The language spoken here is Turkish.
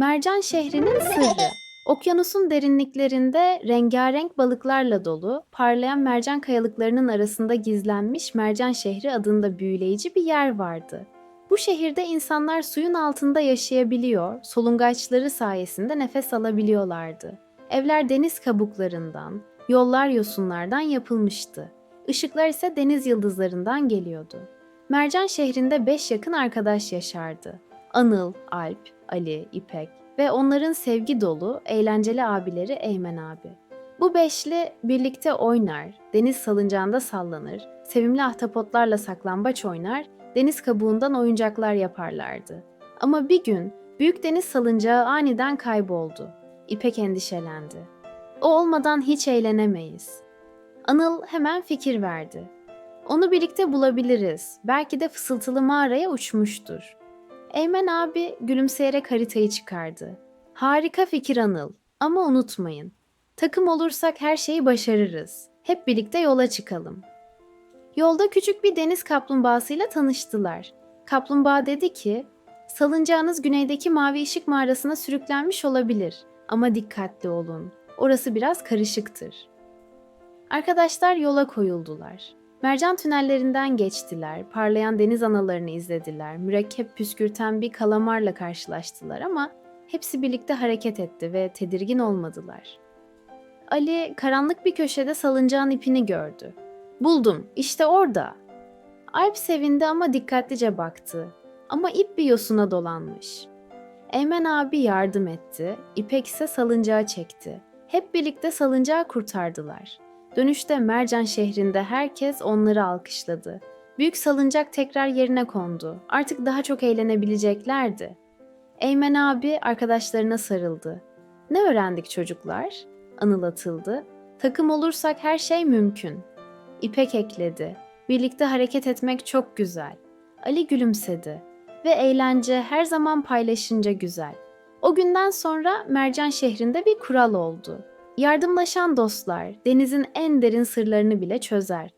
Mercan şehrinin sırrı. Okyanusun derinliklerinde rengarenk balıklarla dolu, parlayan mercan kayalıklarının arasında gizlenmiş Mercan şehri adında büyüleyici bir yer vardı. Bu şehirde insanlar suyun altında yaşayabiliyor, solungaçları sayesinde nefes alabiliyorlardı. Evler deniz kabuklarından, yollar yosunlardan yapılmıştı. Işıklar ise deniz yıldızlarından geliyordu. Mercan şehrinde beş yakın arkadaş yaşardı. Anıl, Alp, Ali, İpek ve onların sevgi dolu, eğlenceli abileri Eymen abi. Bu beşli birlikte oynar, deniz salıncağında sallanır, sevimli ahtapotlarla saklambaç oynar, deniz kabuğundan oyuncaklar yaparlardı. Ama bir gün büyük deniz salıncağı aniden kayboldu. İpek endişelendi. O olmadan hiç eğlenemeyiz. Anıl hemen fikir verdi. Onu birlikte bulabiliriz. Belki de fısıltılı mağaraya uçmuştur. Eymen abi gülümseyerek haritayı çıkardı. Harika fikir Anıl. Ama unutmayın. Takım olursak her şeyi başarırız. Hep birlikte yola çıkalım. Yolda küçük bir deniz kaplumbağasıyla tanıştılar. Kaplumbağa dedi ki, salıncağınız güneydeki mavi ışık mağarasına sürüklenmiş olabilir. Ama dikkatli olun. Orası biraz karışıktır. Arkadaşlar yola koyuldular. Mercan tünellerinden geçtiler, parlayan deniz analarını izlediler, mürekkep püskürten bir kalamarla karşılaştılar ama hepsi birlikte hareket etti ve tedirgin olmadılar. Ali karanlık bir köşede salıncağın ipini gördü. Buldum, işte orada. Alp sevindi ama dikkatlice baktı. Ama ip bir yosuna dolanmış. Eymen abi yardım etti, İpek ise salıncağı çekti. Hep birlikte salıncağı kurtardılar. Dönüşte Mercan şehrinde herkes onları alkışladı. Büyük salıncak tekrar yerine kondu. Artık daha çok eğlenebileceklerdi. Eymen abi arkadaşlarına sarıldı. Ne öğrendik çocuklar? Anıl atıldı. Takım olursak her şey mümkün. İpek ekledi. Birlikte hareket etmek çok güzel. Ali gülümsedi. Ve eğlence her zaman paylaşınca güzel. O günden sonra Mercan şehrinde bir kural oldu. Yardımlaşan dostlar denizin en derin sırlarını bile çözer.